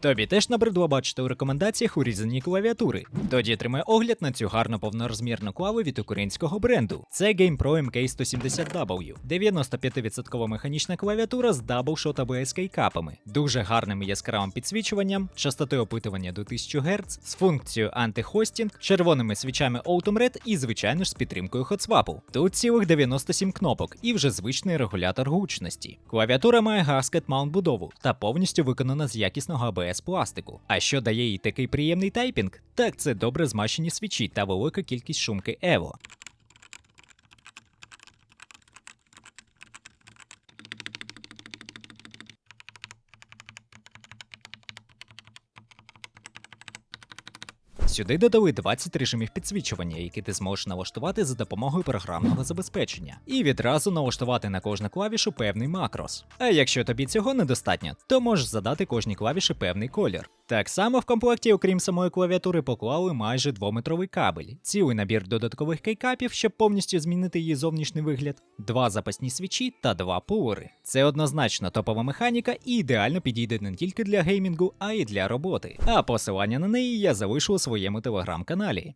Тобі теж набридло бачити у рекомендаціях урізані клавіатури. Тоді тримай огляд на цю гарну повнорозмірну клаву від українського бренду. Це GamePro MK170W. 95% механічна клавіатура з даблшот ABS кейкапами, дуже гарним і яскравим підсвічуванням, частотою опитування до 1000 Гц, з функцією антихостінг, червоними свічами Autumn Red і, звичайно ж, з підтримкою хотсвапу. Тут цілих 97 кнопок і вже звичний регулятор гучності. Клавіатура має gasket mount будову та повністю виконана з якісного ABS пластику. А що дає їй такий приємний тайпінг? Так це добре змащені свічі та велика кількість шумки Evo. Сюди додали 20 режимів підсвічування, які ти зможеш налаштувати за допомогою програмного забезпечення, і відразу налаштувати на кожну клавішу певний макрос. А якщо тобі цього недостатньо, то можеш задати кожній клавіші певний колір. Так само в комплекті, окрім самої клавіатури, поклали майже двометровий кабель, цілий набір додаткових кейкапів, щоб повністю змінити її зовнішній вигляд, два запасні свічі та два пулери. Це однозначно топова механіка і ідеально підійде не тільки для геймінгу, а й для роботи. А посилання на неї я залишу у своєму телеграм-каналі.